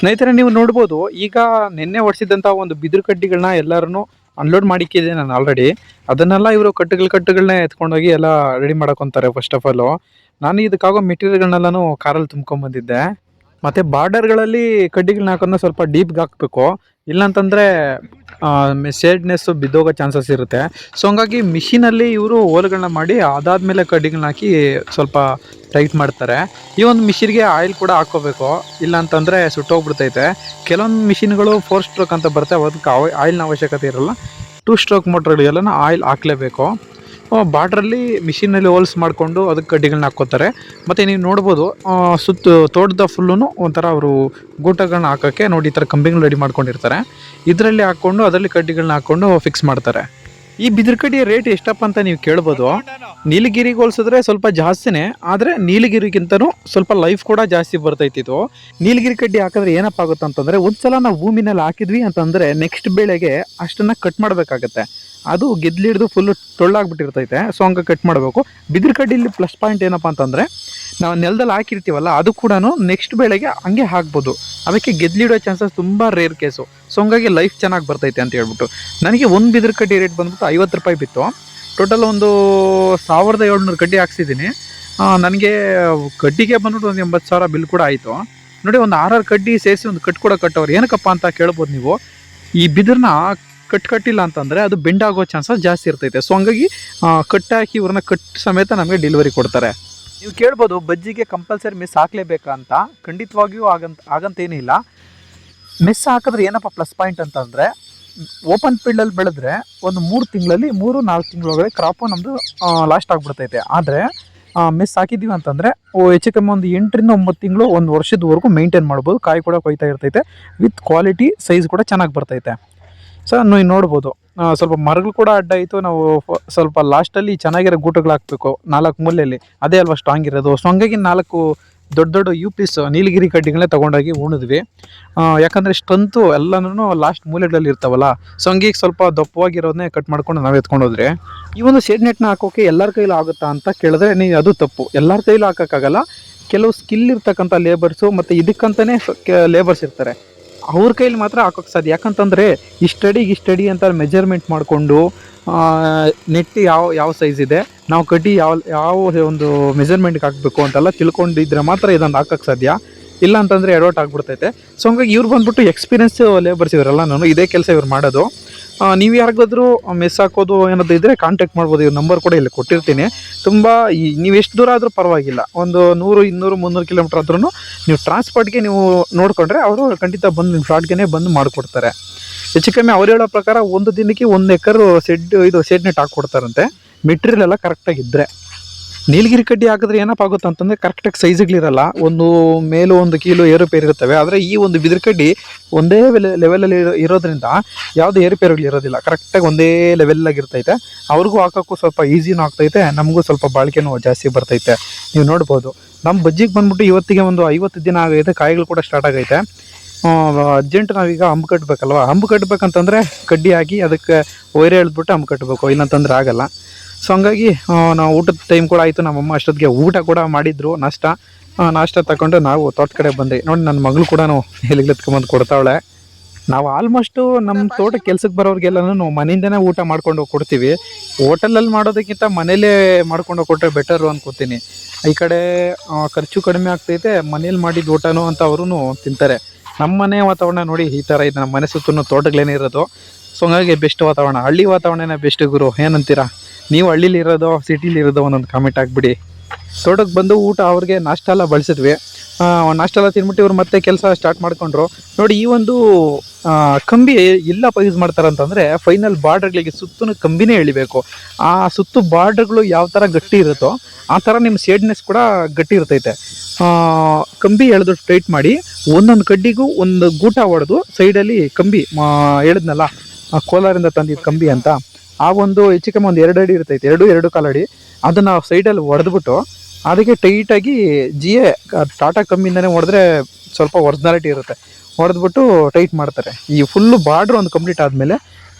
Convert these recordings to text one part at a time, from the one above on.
ಸ್ನೇಹಿತರೆ, ನೀವು ನೋಡ್ಬೋದು, ಈಗ ನಿನ್ನೆ ಹೊಡ್ಸಿದಂಥ ಒಂದು ಬಿದಿರು ಕಡ್ಡಿಗಳನ್ನ ಎಲ್ಲರೂ ಅನ್ಲೋಡ್ ಮಾಡಿಕ್ಕಿದೆ ನಾನು ಆಲ್ರೆಡಿ ಅದನ್ನೆಲ್ಲ ಇವರು ಕಟ್ಟುಗಳ ಕಟ್ಟುಗಳನ್ನ ಎತ್ಕೊಂಡೋಗಿ ಎಲ್ಲ ರೆಡಿ ಮಾಡಕೊಂತಾರೆ ಫಸ್ಟ್ ಆಫ್ ಆಲು ನಾನು ಇದಕ್ಕಾಗೋ ಮೆಟೀರಿಯಲ್ಗಳನ್ನೆಲ್ಲನೂ ಕಾರಲ್ಲಿ ತುಂಬ್ಕೊಂಬಂದಿದ್ದೆ ಮತ್ತು ಬಾರ್ಡರ್ಗಳಲ್ಲಿ ಕಡ್ಡಿಗಳನ್ನ ಹಾಕೋದನ್ನ ಸ್ವಲ್ಪ ಡೀಪ್ಗೆ ಹಾಕಬೇಕು. ಇಲ್ಲಾಂತಂದರೆ ಶೇಡ್ನೆಸ್ಸು ಬಿದ್ದೋಗೋ ಚಾನ್ಸಸ್ ಇರುತ್ತೆ. ಸೊ ಹಂಗಾಗಿ ಮಿಷಿನಲ್ಲಿ ಇವರು ಹೋಲ್ಗಳನ್ನ ಮಾಡಿ ಅದಾದಮೇಲೆ ಕಡ್ಡಿಗಳನ್ನ ಹಾಕಿ ಸ್ವಲ್ಪ ಟೈಟ್ ಮಾಡ್ತಾರೆ. ಈ ಒಂದು ಮಿಷಿನ್ಗೆ ಆಯಿಲ್ ಕೂಡ ಹಾಕ್ಕೋಬೇಕು. ಇಲ್ಲ ಅಂತಂದರೆ ಸುಟ್ಟೋಗ್ಬಿಡ್ತೈತೆ. ಕೆಲವೊಂದು ಮಿಷಿನ್ಗಳು ಫೋರ್ ಸ್ಟ್ರೋಕ್ ಅಂತ ಬರ್ತವೆ ಅದಕ್ಕೆ ಆಯಿಲ್ನ ಅವಶ್ಯಕತೆ ಇರಲ್ಲ. ಟೂ ಸ್ಟ್ರೋಕ್ ಮೋಟ್ರ್ಗಳಿಗೆಲ್ಲ ಆಯಿಲ್ ಹಾಕ್ಲೇಬೇಕು. ಬಾರ್ಡ್ರಲ್ಲಿ ಮಿಷಿನಲ್ಲಿ ಹೋಲ್ಸ್ ಮಾಡಿಕೊಂಡು ಅದಕ್ಕೆ ಕಡ್ಡಿಗಳನ್ನ ಹಾಕ್ಕೋತಾರೆ. ಮತ್ತು ನೀವು ನೋಡ್ಬೋದು ಸುತ್ತ ತೋಟದ ಫುಲ್ಲೂ ಒಂಥರ ಅವರು ಗೂಟಗಳನ್ನ ಹಾಕೋಕ್ಕೆ ನೋಡಿ ಈ ಥರ ಕಂಬಿಗಳನ್ನ ರೆಡಿ ಮಾಡ್ಕೊಂಡಿರ್ತಾರೆ. ಇದರಲ್ಲಿ ಹಾಕ್ಕೊಂಡು, ಅದರಲ್ಲಿ ಕಡ್ಡಿಗಳನ್ನ ಹಾಕ್ಕೊಂಡು ಫಿಕ್ಸ್ ಮಾಡ್ತಾರೆ. ಈ ಬಿದಿರು ಕಡ್ಡಿಯ ರೇಟ್ ಎಷ್ಟಪ್ಪ ಅಂತ ನೀವು ಕೇಳ್ಬೋದು. ನೀಲಗಿರಿಗೆ ಹೋಲಿಸಿದ್ರೆ ಸ್ವಲ್ಪ ಜಾಸ್ತಿನೇ, ಆದರೆ ನೀಲಗಿರಿಗಿಂತನೂ ಸ್ವಲ್ಪ ಲೈಫ್ ಕೂಡ ಜಾಸ್ತಿ ಬರ್ತೈತಿ ಇದು. ನೀಲಗಿರಿ ಕಡ್ಡಿ ಹಾಕಿದ್ರೆ ಏನಪ್ಪ ಆಗುತ್ತೆ ಅಂತಂದರೆ ಒಂದ್ಸಲ ನಾವು ಭೂಮಿನಲ್ಲಿ ಹಾಕಿದ್ವಿ ಅಂತಂದರೆ ನೆಕ್ಸ್ಟ್ ಬೆಳೆಗೆ ಅಷ್ಟನ್ನು ಕಟ್ ಮಾಡಬೇಕಾಗತ್ತೆ. ಅದು ಗೆದ್ಲಿಡ್ದು ಫುಲ್ಲು ಟೊಳ್ಳಾಗ್ಬಿಟ್ಟಿರ್ತೈತೆ ಸೊ ಹಂಗೆ ಕಟ್ ಮಾಡಬೇಕು. ಬಿದಿರು ಕಡ್ಡಿಲಿ ಪ್ಲಸ್ ಪಾಯಿಂಟ್ ಏನಪ್ಪ ಅಂತಂದರೆ, ನಾವು ನೆಲದಲ್ಲಿ ಹಾಕಿರ್ತೀವಲ್ಲ, ಅದು ಕೂಡ ನೆಕ್ಸ್ಟ್ ಬೆಳೆಗೆ ಹಂಗೆ ಹಾಕ್ಬೋದು. ಅದಕ್ಕೆ ಗೆದ್ಲಿಡೋ ಚಾನ್ಸಸ್ ತುಂಬ ರೇರ್ ಕೇಸು ಸೊ ಹಂಗಾಗಿ ಲೈಫ್ ಚೆನ್ನಾಗಿ ಬರ್ತೈತೆ ಅಂತ ಹೇಳ್ಬಿಟ್ಟು. ನನಗೆ ಒಂದು ಬಿದಿರು ಕಡ್ಡಿ ರೇಟ್ ಬಂದ್ಬಿಟ್ಟು ಐವತ್ತು ರೂಪಾಯಿ ಬಿತ್ತು. ಟೋಟಲ್ ಒಂದು ಸಾವಿರದ ಏಳ್ನೂರು ಕಡ್ಡಿ ಹಾಕ್ಸಿದ್ದೀನಿ. ನನಗೆ ಕಡ್ಡಿಗೆ ಬಂದ್ಬಿಟ್ಟು ಒಂದು ಎಂಬತ್ತು ಸಾವಿರ ಬಿಲ್ ಕೂಡ ಆಯಿತು. ನೋಡಿ, ಒಂದು ಆರಾರು ಕಡ್ಡಿ ಸೇರಿಸಿ ಒಂದು ಕಟ್ ಕೂಡ ಕಟ್ಟವ್ರು. ಏನಕ್ಕಪ್ಪ ಅಂತ ಕೇಳ್ಬೋದು ನೀವು. ಈ ಬಿದಿರನ್ನ ಕಟ್ ಕಟ್ಟಿಲ್ಲ ಅಂತಂದರೆ ಅದು ಬೆಂಡ್ ಆಗೋ ಚಾನ್ಸಸ್ ಜಾಸ್ತಿ ಇರ್ತೈತೆ. ಸೊ ಹಂಗಾಗಿ ಕಟ್ಟಾಕಿ ಇವ್ರನ್ನ ಕಟ್ ಸಮೇತ ನಮಗೆ ಡೆಲಿವರಿ ಕೊಡ್ತಾರೆ. ನೀವು ಕೇಳ್ಬೋದು, ಬಜ್ಜಿಗೆ ಕಂಪಲ್ಸರಿ ಮಿಸ್ ಹಾಕ್ಲೇಬೇಕಾ ಅಂತ. ಖಂಡಿತವಾಗಿಯೂ ಆಗಂತ ಆಗಂತೇನಿಲ್ಲ. ಮಿಸ್ ಹಾಕಿದ್ರೆ ಏನಪ್ಪ ಪ್ಲಸ್ ಪಾಯಿಂಟ್ ಅಂತಂದರೆ ಓಪನ್ ಫೀಲ್ಡಲ್ಲಿ ಬೆಳೆದ್ರೆ ಒಂದು ಮೂರು ತಿಂಗಳಲ್ಲಿ, ಮೂರು, ನಾಲ್ಕು ತಿಂಗಳೊಳಗಡೆ ಕ್ರಾಪು ನಮ್ಮದು ಲಾಸ್ಟ್ ಆಗಿಬಿಡ್ತೈತೆ. ಆದರೆ ಮಿಸ್ ಹಾಕಿದ್ದೀವಿ ಅಂತಂದರೆ ಹೆಚ್ಚು ಕಮ್ಮಿ ಒಂದು ಎಂಟರಿಂದ ಒಂಬತ್ತು ತಿಂಗಳು ಒಂದು ವರ್ಷದವರೆಗೂ ಮೇಂಟೈನ್ ಮಾಡ್ಬೋದು. ಕಾಯಿ ಕೂಡ ಕೊಯ್ತಾ ಇರ್ತೈತೆ. ವಿತ್ ಕ್ವಾಲಿಟಿ ಸೈಜ್ ಕೂಡ ಚೆನ್ನಾಗಿ ಬರ್ತೈತೆ. ಸೊ ನೀವು ನೋಡ್ಬೋದು. ಸ್ವಲ್ಪ ಮರಗಳು ಕೂಡ ಅಡ್ಡ ಆಯಿತು. ನಾವು ಸ್ವಲ್ಪ ಲಾಸ್ಟಲ್ಲಿ ಚೆನ್ನಾಗಿರೋ ಗೂಟಗಳು ಹಾಕಬೇಕು. ನಾಲ್ಕು ಮೂಲೆಯಲ್ಲಿ. ಅದೇ ಅಲ್ವಾ ಸ್ಟ್ರಾಂಗ್ ಇರೋದು. ಸೊ ಹಂಗಾಗಿ ನಾಲ್ಕು ದೊಡ್ಡ ದೊಡ್ಡ ಯು ಪೀಸ್ ನೀಲಗಿರಿ ಕಡ್ಡಿಗಳೇ ತೊಗೊಂಡೋಗಿ ಉಣಿದ್ವಿ. ಯಾಕಂದರೆ ಸ್ಟ್ರೆಂತು ಎಲ್ಲನೂ ಲಾಸ್ಟ್ ಮೂಲೆಗಳಲ್ಲಿ ಇರ್ತಾವಲ್ಲ ಸೊ ಸ್ವಲ್ಪ ದಪ್ಪವಾಗಿರೋದನ್ನೇ ಕಟ್ ಮಾಡ್ಕೊಂಡು ನಾವು ಎತ್ಕೊಂಡು ಹೋದ್ರೆ. ಈ ಒಂದು ಶೇಡ್ ನೆಟ್ನ ಹಾಕೋಕೆ ಎಲ್ಲರ ಕೈಲೂ ಆಗುತ್ತಾ ಅಂತ ಕೇಳಿದ್ರೆ ನೀ ಅದು ತಪ್ಪು. ಎಲ್ಲರ ಕೈಲೂ ಹಾಕೋಕ್ಕಾಗಲ್ಲ. ಕೆಲವು ಸ್ಕಿಲ್ ಇರ್ತಕ್ಕಂಥ ಲೇಬರ್ಸು ಮತ್ತು ಇದಕ್ಕಂತಲೇ ಲೇಬರ್ಸ್ ಇರ್ತಾರೆ. ಅವ್ರ ಕೈಲಿ ಮಾತ್ರ ಹಾಕೋಕ್ಕೆ ಸಾಧ್ಯ. ಯಾಕಂತಂದರೆ ಇಷ್ಟಡಿಗೆ ಇಷ್ಟಡಿ ಅಂತ ಮೆಜರ್ಮೆಂಟ್ ಮಾಡಿಕೊಂಡು ನೆಟ್ ಯಾವ ಯಾವ ಸೈಜ್ ಇದೆ, ನಾವು ಕಡ್ಡಿ ಯಾವ ಯಾವ ಒಂದು ಮೆಜರ್ಮೆಂಟ್ಗೆ ಹಾಕಬೇಕು ಅಂತೆಲ್ಲ ತಿಳ್ಕೊಂಡಿದ್ರೆ ಮಾತ್ರ ಇದನ್ನು ಹಾಕೋಕ್ಕೆ ಸಾಧ್ಯ. ಇಲ್ಲ ಅಂತಂದರೆ ಎಡೋಟ್ ಆಗಿಬಿಡ್ತೈತೆ. ಸೊ ಹಂಗಾಗಿ ಇವ್ರು ಬಂದ್ಬಿಟ್ಟು ಎಕ್ಸ್ಪೀರಿಯನ್ಸ್ ಲೇಬರ್ಸ್ ಇವರೆಲ್ಲ ನಾನು, ಇದೇ ಕೆಲಸ ಇವ್ರು ಮಾಡೋದು. ನೀವು ಯಾರಿಗಾದ್ರೂ ಮೆಸ್ ಹಾಕೋದು ಏನಾದ್ರು ಇದ್ದರೆ ಕಾಂಟ್ಯಾಕ್ಟ್ ಮಾಡ್ಬೋದು. ಇವ್ರ ನಂಬರ್ ಕೂಡ ಇಲ್ಲಿ ಕೊಟ್ಟಿರ್ತೀನಿ. ತುಂಬ ಈ- ನೀವು ಎಷ್ಟು ದೂರ ಆದರೂ ಪರವಾಗಿಲ್ಲ. ಒಂದು ನೂರು, ಇನ್ನೂರು, ಮುನ್ನೂರು ಕಿಲೋಮೀಟ್ರ್ ಆದ್ರೂ ನೀವು ಟ್ರಾನ್ಸ್ಪೋರ್ಟ್ಗೆ ನೀವು ನೋಡಿಕೊಂಡ್ರೆ ಅವರು ಖಂಡಿತ ಬಂದು ನಿಮ್ಮ ಫ್ಲಾಟ್ಗೆ ಬಂದು ಮಾಡಿಕೊಡ್ತಾರೆ. ಹೆಚ್ಚು ಕಮ್ಮಿ ಅವ್ರು ಹೇಳೋ ಪ್ರಕಾರ ಒಂದು ದಿನಕ್ಕೆ ಒಂದು ಎಕರ್ ಸೆಡ್ ಇದು ಸೆಡ್ ನೆಟ್ ಹಾಕ್ಕೊಡ್ತಾರಂತೆ. ಮೆಟೀರಿಯಲ್ ಎಲ್ಲ ಕರೆಕ್ಟಾಗಿ ಇದ್ದರೆ ನೀಲಗಿರಿ ಕಡ್ಡಿ ಹಾಕಿದ್ರೆ ಏನಪ್ಪ ಆಗುತ್ತೆ ಅಂತಂದರೆ ಕರೆಕ್ಟಾಗಿ ಸೈಜ್ಗಳಿರಲ್ಲ ಒಂದು ಮೇಲೂ ಒಂದು ಕೀಲು ಏರುಪೇರು ಇರ್ತವೆ ಆದರೆ ಈ ಒಂದು ಬಿದಿರು ಕಡ್ಡಿ ಒಂದೇ ಲೆವೆಲಲ್ಲಿ ಇರೋದ್ರಿಂದ ಯಾವುದೇ ಏರುಪೇರುಗಳು ಇರೋದಿಲ್ಲ. ಕರೆಕ್ಟಾಗಿ ಒಂದೇ ಲೆವೆಲ್ಲಾಗಿರ್ತೈತೆ ಅವ್ರಿಗೂ ಹಾಕೋಕ್ಕೂ ಸ್ವಲ್ಪ ಈಸಿನೂ ಆಗ್ತೈತೆ. ನಮಗೂ ಸ್ವಲ್ಪ ಬಾಳಿಕೆನೂ ಜಾಸ್ತಿ ಬರ್ತೈತೆ. ನೀವು ನೋಡ್ಬೋದು. ನಮ್ಮ ಬಜ್ಜಿಗೆ ಬಂದ್ಬಿಟ್ಟು ಇವತ್ತಿಗೆ ಒಂದು ಐವತ್ತು ದಿನ ಆಗೈತೆ. ಕಾಯಿಗಳು ಕೂಡ ಸ್ಟಾರ್ಟ್ ಆಗೈತೆ. ಅರ್ಜೆಂಟ್ ನಾವೀಗ ಹಂಬು ಕಟ್ಟಬೇಕಲ್ವ ಹಂಬು ಕಟ್ಟಬೇಕಂತಂದರೆ ಕಡ್ಡಿ ಹಾಕಿ ಅದಕ್ಕೆ ವೈರ್ ಎಳೆದ್ಬಿಟ್ಟು ಅಂಬು ಕಟ್ಟಬೇಕು ಇಲ್ಲಂತಂದ್ರೆ ಆಗಲ್ಲ. ಸೊ ಹಂಗಾಗಿ ನಾವು ಊಟದ ಟೈಮ್ ಕೂಡ ಆಯಿತು. ನಮ್ಮಮ್ಮ ಅಷ್ಟೊತ್ತಿಗೆ ಊಟ ಕೂಡ ಮಾಡಿದ್ರು. ನಾಷ್ಟ ನಾಷ್ಟ ತಗೊಂಡು ನಾವು ತೋಟ ಕಡೆ ಬಂದ್ವಿ. ನೋಡಿ ನನ್ನ ಮಗಳು ಕೂಡ ಎಲ್ಲಿಗೆ ಎತ್ಕೊಂಬಂದು ಕೊಡ್ತಾವಳೆ. ನಾವು ಆಲ್ಮೋಸ್ಟು ನಮ್ಮ ತೋಟ ಕೆಲ್ಸಕ್ಕೆ ಬರೋರಿಗೆಲ್ಲನೂ ನಾವು ಮನೆಯಿಂದನೇ ಊಟ ಮಾಡ್ಕೊಂಡು ಹೋಗಿ ಕೊಡ್ತೀವಿ. ಹೋಟೆಲಲ್ಲಿ ಮಾಡೋದಕ್ಕಿಂತ ಮನೇಲೇ ಮಾಡ್ಕೊಂಡು ಹೋಗಿ ಕೊಟ್ಟರೆ ಬೆಟರು ಅನ್ಕೋತೀನಿ ಈ ಕಡೆ ಖರ್ಚು ಕಡಿಮೆ ಆಗ್ತೈತೆ. ಮನೇಲಿ ಮಾಡಿದ ಊಟನೂ ಅಂತ ಅವರು ತಿಂತಾರೆ. ನಮ್ಮ ಮನೆ ವಾತಾವರಣ ನೋಡಿ ಈ ಥರ ಇದೆ. ನಮ್ಮ ಮನೆ ಸುತ್ತಲೂ ತೋಟಗಳೇನೇ ಇರೋದು. ಸೊ ಹಂಗಾಗಿ ಬೆಸ್ಟ್ ವಾತಾವರಣ. ಹಳ್ಳಿ ವಾತಾವರಣನೇ ಬೆಸ್ಟ್ ಗುರು. ಏನಂತೀರಾ? ನೀವು ಹಳ್ಳಿಲಿ ಇರೋದೋ ಸಿಟಿಲಿ ಇರೋದೋ ಒಂದೊಂದು ಕಾಮೆಂಟ್ ಹಾಕ್ಬಿಡಿ. ತೋಟಕ್ಕೆ ಬಂದು ಊಟ ಅವ್ರಿಗೆ ನಾಷ್ಟ ಎಲ್ಲ ಬಳಸಿದ್ವಿ. ನಾಷ್ಟ ಎಲ್ಲ ತಿನ್ಬಿಟ್ಟು ಇವ್ರು ಮತ್ತೆ ಕೆಲಸ ಸ್ಟಾರ್ಟ್ ಮಾಡಿಕೊಂಡ್ರು. ನೋಡಿ ಈ ಒಂದು ಕಂಬಿ ಎಲ್ಲಪ್ಪ ಯೂಸ್ ಮಾಡ್ತಾರೆ ಅಂತಂದರೆ ಫೈನಲ್ ಬಾರ್ಡರ್ಗಳಿಗೆ ಸುತ್ತೂ ಕಂಬಿನೇ ಎಳಿಬೇಕು. ಆ ಸುತ್ತು ಬಾರ್ಡ್ರ್ಗಳು ಯಾವ ಥರ ಗಟ್ಟಿ ಇರುತ್ತೋ ಆ ಥರ ನಿಮ್ಮ ಶೇಡ್ನೆಸ್ ಕೂಡ ಗಟ್ಟಿ ಇರ್ತೈತೆ. ಕಂಬಿ ಎಳೆದು ಟೈಟ್ ಮಾಡಿ ಒಂದೊಂದು ಕಡ್ಡಿಗೂ ಒಂದು ಗೂಟ ಹೊಡೆದು ಸೈಡಲ್ಲಿ ಕಂಬಿ ಎಳೆದ್ನಲ್ಲ? ಕೋಲಾರಿಂದ ತಂದಿದ್ದ ಕಂಬಿ ಅಂತ, ಆ ಒಂದು ಹೆಚ್ಚು ಕಮ್ಮಿ ಒಂದು ಎರಡು ಅಡಿ ಇರ್ತೈತೆ, ಎರಡು ಎರಡು ಕಾಲು ಅಡಿ ಅದನ್ನು ಸೈಡಲ್ಲಿ ಹೊಡೆದ್ಬಿಟ್ಟು ಅದಕ್ಕೆ ಟೈಟಾಗಿ ಜಿ ಎ ಟಾಟಾ ಕಂಬಿಯಿಂದನೇ ಹೊಡೆದ್ರೆ ಸ್ವಲ್ಪ ಒರ್ಜಿನಾಲಿಟಿ ಇರುತ್ತೆ. ಹೊಡೆದ್ಬಿಟ್ಟು ಟೈಟ್ ಮಾಡ್ತಾರೆ. ಈ ಫುಲ್ಲು ಬಾರ್ಡ್ರ್ ಒಂದು ಕಂಪ್ಲೀಟ್ ಆದಮೇಲೆ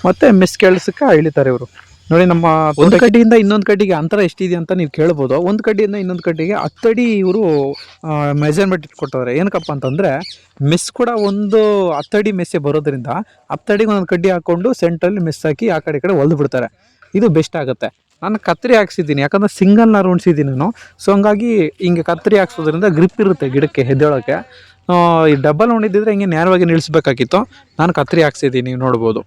ಮತ್ತೆ ಮಿಸ್ ಕೆಲ್ಸಕ್ಕೆ ಇಳಿತಾರೆ ಇವರು. ನೋಡಿ ನಮ್ಮ ಒಂದು ಕಡ್ಡಿಯಿಂದ ಇನ್ನೊಂದು ಕಡ್ಡಿಗೆ ಅಂತರ ಎಷ್ಟಿದೆ ಅಂತ ನೀವು ಕೇಳ್ಬೋದು. ಒಂದು ಕಡ್ಡಿಯಿಂದ ಇನ್ನೊಂದು ಕಡ್ಡಿಗೆ ಹತ್ತಡಿ ಇವರು ಮೆಜರ್ಮೆಂಟ್ ಇಟ್ಕೊಟ್ಟವ್ರೆ ಏನಕ್ಕಪ್ಪ ಅಂತಂದರೆ ಮೆಸ್ ಕೂಡ ಒಂದು ಹತ್ತಡಿ ಮೆಸ್ಸೆ ಬರೋದ್ರಿಂದ ಹತ್ತಡಿಗೆ ಒಂದೊಂದು ಕಡ್ಡಿ ಹಾಕ್ಕೊಂಡು ಸೆಂಟ್ರಲ್ಲಿ ಮೆಸ್ ಹಾಕಿ ಆ ಕಡೆ ಈ ಕಡೆ ಹೊಲ್ದು ಬಿಡ್ತಾರೆ. ಇದು ಬೆಸ್ಟ್ ಆಗುತ್ತೆ. ನಾನು ಕತ್ತರಿ ಹಾಕ್ಸಿದ್ದೀನಿ ಯಾಕಂದ್ರೆ ಸಿಂಗಲ್ ನಾರು ಉಣ್ಸಿದ್ದೀನಿ ನಾನು. ಸೊ ಹಂಗಾಗಿ ಹಿಂಗೆ ಕತ್ತರಿ ಹಾಕ್ಸೋದ್ರಿಂದ ಗ್ರಿಪ್ ಇರುತ್ತೆ ಗಿಡಕ್ಕೆ ಹೆದ್ದೇಳೋಕ್ಕೆ. ಈ ಡಬಲ್ ಉಣಿದಿದ್ರೆ ಹಿಂಗೆ ನೇರವಾಗಿ ನಿಲ್ಲಿಸ್ಬೇಕಾಗಿತ್ತು ನಾನು ಕತ್ತರಿ ಹಾಕ್ಸಿದ್ದೀನಿ ನೀವು ನೋಡ್ಬೋದು.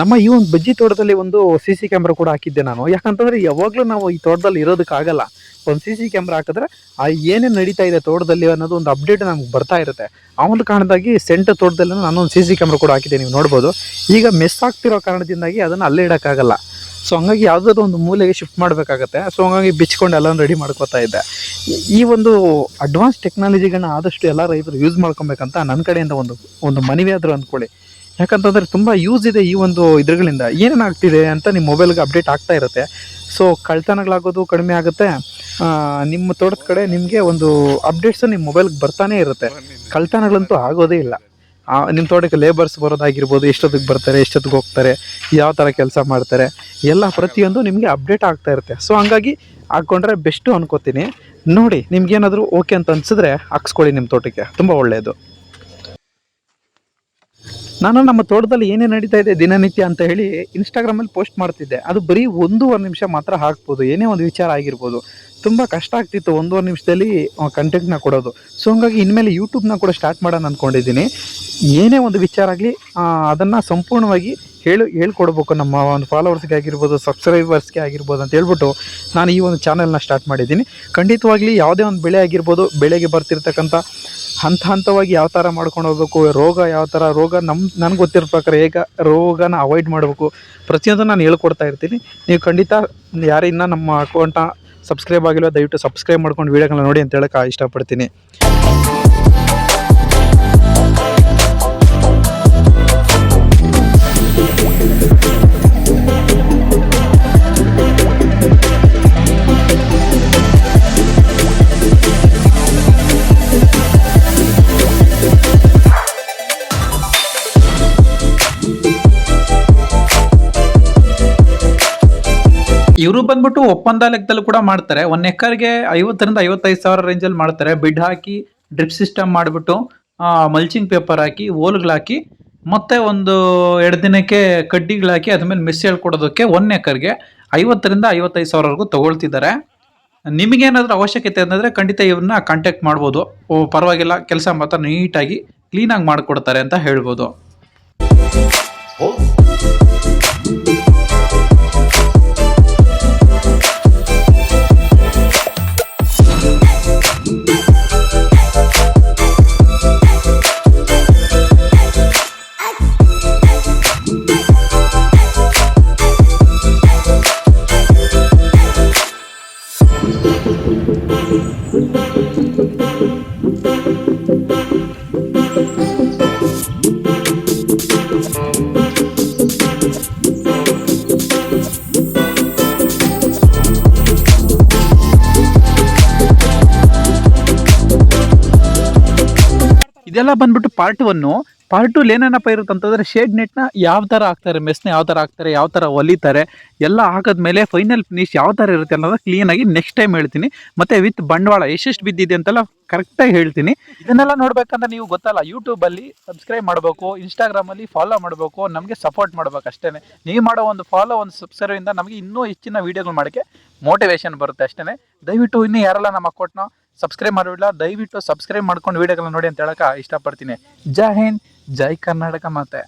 ನಮ್ಮ ಈ ಒಂದು ಬಜ್ಜಿ ತೋಟದಲ್ಲಿ ಒಂದು ಸಿ ಸಿ ಕ್ಯಾಮ್ರಾ ಕೂಡ ಹಾಕಿದ್ದೆ ನಾನು. ಯಾಕಂತಂದ್ರೆ ಯಾವಾಗಲೂ ನಾವು ಈ ತೋಟದಲ್ಲಿ ಇರೋದಕ್ಕಾಗಲ್ಲ. ಒಂದು ಸಿ ಸಿ ಕ್ಯಾಮ್ರಾ ಹಾಕಿದ್ರೆ ಆ ಏನೇನು ನಡೀತಾ ಇದೆ ತೋಟದಲ್ಲಿ ಅನ್ನೋದು ಒಂದು ಅಪ್ಡೇಟ್ ನಮ್ಗೆ ಬರ್ತಾ ಇರುತ್ತೆ. ಆ ಒಂದು ಕಾರಣದಾಗಿ ಸೆಂಟ್ ತೋಟದಲ್ಲಿ ನಾನು ಒಂದು ಸಿ ಸಿ ಕ್ಯಾಮ್ರಾ ಕೂಡ ಹಾಕಿದ್ದೆ, ನೀವು ನೋಡ್ಬೋದು. ಈಗ ಮಿಸ್ ಆಗ್ತಿರೋ ಕಾರಣದಿಂದಾಗಿ ಅದನ್ನು ಅಲ್ಲೇ ಇಡೋಕ್ಕಾಗಲ್ಲ. ಸೊ ಹಂಗಾಗಿ ಯಾವುದಾದ್ರು ಒಂದು ಮೂಲೆಗೆ ಶಿಫ್ಟ್ ಮಾಡಬೇಕಾಗತ್ತೆ. ಸೊ ಹಂಗಾಗಿ ಬಿಚ್ಕೊಂಡು ಎಲ್ಲ ರೆಡಿ ಮಾಡ್ಕೋತಾ ಇದ್ದೆ. ಈ ಒಂದು ಅಡ್ವಾನ್ಸ್ ಟೆಕ್ನಾಲಜಿಗಳನ್ನ ಆದಷ್ಟು ಎಲ್ಲ ರೈತರು ಯೂಸ್ ಮಾಡ್ಕೊಬೇಕಂತ ನನ್ನ ಕಡೆಯಿಂದ ಒಂದು ಒಂದು ಮನವಿ ಆದರೂ ಅಂದ್ಕೊಳ್ಳಿ. ಯಾಕಂತಂದ್ರೆ ತುಂಬ ಯೂಸ್ ಇದೆ ಈ ಒಂದು ಇದ್ರಗಳಿಂದ. ಏನೇನು ಆಗ್ತಿದೆ ಅಂತ ನಿಮ್ಮ ಮೊಬೈಲ್ಗೆ ಅಪ್ಡೇಟ್ ಆಗ್ತಾ ಇರುತ್ತೆ. ಸೊ ಕಳ್ತನಗಳಾಗೋದು ಕಡಿಮೆ ಆಗುತ್ತೆ. ನಿಮ್ಮ ತೋಟದ ಕಡೆ ನಿಮಗೆ ಒಂದು ಅಪ್ಡೇಟ್ಸ್ ನಿಮ್ಮ ಮೊಬೈಲ್ಗೆ ಬರ್ತಾನೆ ಇರುತ್ತೆ. ಕಳ್ತನಗಳಂತೂ ಆಗೋದೇ ಇಲ್ಲ. ನಿಮ್ಮ ತೋಟಕ್ಕೆ ಲೇಬರ್ಸ್ ಬರೋದಾಗಿರ್ಬೋದು, ಎಷ್ಟೊತ್ತಿಗೆ ಬರ್ತಾರೆ, ಎಷ್ಟೊತ್ತಿಗೆ ಹೋಗ್ತಾರೆ, ಯಾವ ಥರ ಕೆಲಸ ಮಾಡ್ತಾರೆ, ಎಲ್ಲ ಪ್ರತಿಯೊಂದು ನಿಮಗೆ ಅಪ್ಡೇಟ್ ಆಗ್ತಾ ಇರುತ್ತೆ. ಸೊ ಹಂಗಾಗಿ ಹಾಕ್ಕೊಂಡ್ರೆ ಬೆಸ್ಟು ಅನ್ಕೋತೀನಿ. ನೋಡಿ, ನಿಮ್ಗೇನಾದರೂ ಓಕೆ ಅಂತ ಅನ್ಸಿದ್ರೆ ಹಾಕ್ಸ್ಕೊಳ್ಳಿ ನಿಮ್ಮ ತೋಟಕ್ಕೆ. ತುಂಬ ಒಳ್ಳೆಯದು ನಾನು ನಮ್ಮ ತೋಟದಲ್ಲಿ ಏನೇ ನಡೀತಾ ಇದೆ, ದಿನನಿತ್ಯ ಅಂತ ಹೇಳಿ ಇನ್ಸ್ಟಾಗ್ರಾಮಲ್ಲಿ ಪೋಸ್ಟ್ ಮಾಡ್ತಿದ್ದೆ. ಅದು ಬರೀ ಒಂದೂವರೆ ನಿಮಿಷ ಮಾತ್ರ ಹಾಕ್ಬೋದು. ಏನೇ ಒಂದು ವಿಚಾರ ಆಗಿರ್ಬೋದು. ತುಂಬ ಕಷ್ಟ ಆಗ್ತಿತ್ತು ಒಂದೂವರೆ ನಿಮಿಷದಲ್ಲಿ ಕಂಟೆಂಟ್ನ ಕೊಡೋದು. ಸೊ ಹಂಗಾಗಿ ಇನ್ಮೇಲೆ ಯೂಟ್ಯೂಬ್ನ ಕೂಡ ಸ್ಟಾರ್ಟ್ ಮಾಡೋಣ ಅಂದ್ಕೊಂಡಿದ್ದೀನಿ ಏನೇ ಒಂದು ವಿಚಾರ ಆಗಲಿ ಅದನ್ನು ಸಂಪೂರ್ಣವಾಗಿ ಹೇಳು, ಹೇಳ್ಕೊಡ್ಬೇಕು. ನಮ್ಮ ಒಂದು ಫಾಲೋವರ್ಸ್ಗೆ ಆಗಿರ್ಬೋದು ಸಬ್ಸ್ಕ್ರೈಬರ್ಸ್ಗೆ ಆಗಿರ್ಬೋದು ಅಂತ ಹೇಳ್ಬಿಟ್ಟು ನಾನು ಈ ಒಂದು ಚಾನಲ್ನ ಸ್ಟಾರ್ಟ್ ಮಾಡಿದ್ದೀನಿ. ಖಂಡಿತವಾಗ್ಲಿ ಯಾವುದೇ ಒಂದು ಬೆಳೆ ಆಗಿರ್ಬೋದು, ಬೆಳೆಗೆ ಬರ್ತಿರ್ತಕ್ಕಂಥ ಹಂತ ಹಂತವಾಗಿ ಯಾವ ಥರ ಮಾಡ್ಕೊಂಡು ಹೋಗ್ಬೇಕು, ರೋಗ ಯಾವ ಥರ ರೋಗ ನಮ್ಮ ನನಗೆ ಗೊತ್ತಿರೋ ಪ್ರಕಾರ ಹೇಗೆ ರೋಗನ ಅವಾಯ್ಡ್ ಮಾಡಬೇಕು. ಪ್ರತಿಯೊಂದು ನಾನು ಹೇಳ್ಕೊಡ್ತಾ ಇರ್ತೀನಿ. ನೀವು ಖಂಡಿತ ಯಾರಿನ್ನ ನಮ್ಮ ಅಕೌಂಟ್ನ ಸಬ್ಸ್ಕ್ರೈಬ್ ಆಗಿಲ್ಲ, ದಯವಿಟ್ಟು ಸಬ್ಸ್ಕ್ರೈಬ್ ಮಾಡ್ಕೊಂಡು ವೀಡಿಯೋಗಳನ್ನ ನೋಡಿ ಅಂತ ಹೇಳಕ್ಕೆ ಇಷ್ಟಪಡ್ತೀನಿ. ಇವರು ಬಂದ್ಬಿಟ್ಟು ಒಪ್ಪಂದ ಲೆಕ್ಕದಲ್ಲಿ ಕೂಡ ಮಾಡ್ತಾರೆ. ಒನ್ ಎಕರ್ಗೆ ಐವತ್ತರಿಂದ ಐವತ್ತೈದು ಸಾವಿರ ರೇಂಜಲ್ಲಿ ಮಾಡ್ತಾರೆ. ಬಿಡ್ ಹಾಕಿ ಡ್ರಿಪ್ ಸಿಸ್ಟಮ್ ಮಾಡಿಬಿಟ್ಟು ಮಲ್ಚಿಂಗ್ ಪೇಪರ್ ಹಾಕಿ ಓಲ್ಗಳು ಹಾಕಿ ಮತ್ತೆ ಒಂದು ಎರಡು ದಿನಕ್ಕೆ ಕಡ್ಡಿಗಳಾಕಿ ಅದ್ಮೇಲೆ ಮಿಸ್ ಹೇಳ್ಕೊಡೋದಕ್ಕೆ ಒನ್ ಎಕರ್ಗೆ ಐವತ್ತರಿಂದ ಐವತ್ತೈದು ಸಾವಿರವರೆಗೂ ತಗೊಳ್ತಿದ್ದಾರೆ. ನಿಮಗೇನಾದ್ರೂ ಅವಶ್ಯಕತೆ ಅಂದರೆ ಖಂಡಿತ ಇವ್ರನ್ನ ಕಾಂಟ್ಯಾಕ್ಟ್ ಮಾಡ್ಬೋದು. ಓ ಪರವಾಗಿಲ್ಲ ಕೆಲಸ ಮಾತ್ರ ನೀಟಾಗಿ ಕ್ಲೀನಾಗಿ ಮಾಡಿಕೊಡ್ತಾರೆ ಅಂತ ಹೇಳ್ಬೋದು. Thank you. ಇದೆಲ್ಲ ಬಂದ್ಬಿಟ್ಟು ಪಾರ್ಟ್ ಒನ್ನು ಪಾರ್ಟ್ ಟು ಏನೇನಪ್ಪ ಇರುತ್ತೆ ಅಂತಂದರೆ ಶೇಡ್ ನೆಟ್ನ ಯಾವ ಥರ ಹಾಕ್ತಾರೆ, ಮೆಸ್ನ ಯಾವ ಥರ ಹಾಕ್ತಾರೆ, ಯಾವ ಥರ ಹೊಲಿತಾರೆ ಎಲ್ಲ ಹಾಕಿದ್ಮೇಲೆ ಫೈನಲ್ ಫಿನಿಶ್ ಯಾವ ಥರ ಇರುತ್ತೆ ಅನ್ನೋದು ಕ್ಲೀನಾಗಿ ನೆಕ್ಸ್ಟ್ ಟೈಮ್ ಹೇಳ್ತೀನಿ. ಮತ್ತು ವಿತ್ ಬಂಡವಾಳ ಎಷ್ಟೆಷ್ಟು ಬಿದ್ದಿದೆ ಅಂತೆಲ್ಲ ಕರೆಕ್ಟಾಗಿ ಹೇಳ್ತೀನಿ. ಇದನ್ನೆಲ್ಲ ನೋಡ್ಬೇಕಂದ್ರೆ ನೀವು ಗೊತ್ತಲ್ಲ ಯೂಟ್ಯೂಬಲ್ಲಿ ಸಬ್ಸ್ಕ್ರೈಬ್ ಮಾಡಬೇಕು ಇನ್ಸ್ಟಾಗ್ರಾಮಲ್ಲಿ ಫಾಲೋ ಮಾಡಬೇಕು, ನಮಗೆ ಸಪೋರ್ಟ್ ಮಾಡಬೇಕು ಅಷ್ಟೇ ನೀವು ಮಾಡೋ ಒಂದು ಫಾಲೋ ಒಂದು ಸಬ್ಸ್ಕ್ರೈಬಿಂದ ನಮಗೆ ಇನ್ನೂ ಹೆಚ್ಚಿನ ವೀಡಿಯೋಗಳು ಮಾಡೋಕ್ಕೆ ಮೋಟಿವೇಶನ್ ಬರುತ್ತೆ ಅಷ್ಟೇ ದಯವಿಟ್ಟು ಇನ್ನೂ ಯಾರೆಲ್ಲ ನಮ್ಮ ಅಕೌಂಟ್ನ ಸಬ್ಸ್ಕ್ರೈಬ್ ಮಾಡಿಲ್ಲ ದಯವಿಟ್ಟು ಸಬ್ಸ್ಕ್ರೈಬ್ ಮಾಡ್ಕೊಂಡು ವೀಡಿಯೋಗಳನ್ನ ನೋಡಿ ಅಂತ ಹೇಳಕ್ಕೆ ಇಷ್ಟಪಡ್ತೀನಿ. ಜೈ ಹಿಂದ್, ಜೈ ಕರ್ನಾಟಕ ಮಾತೆ.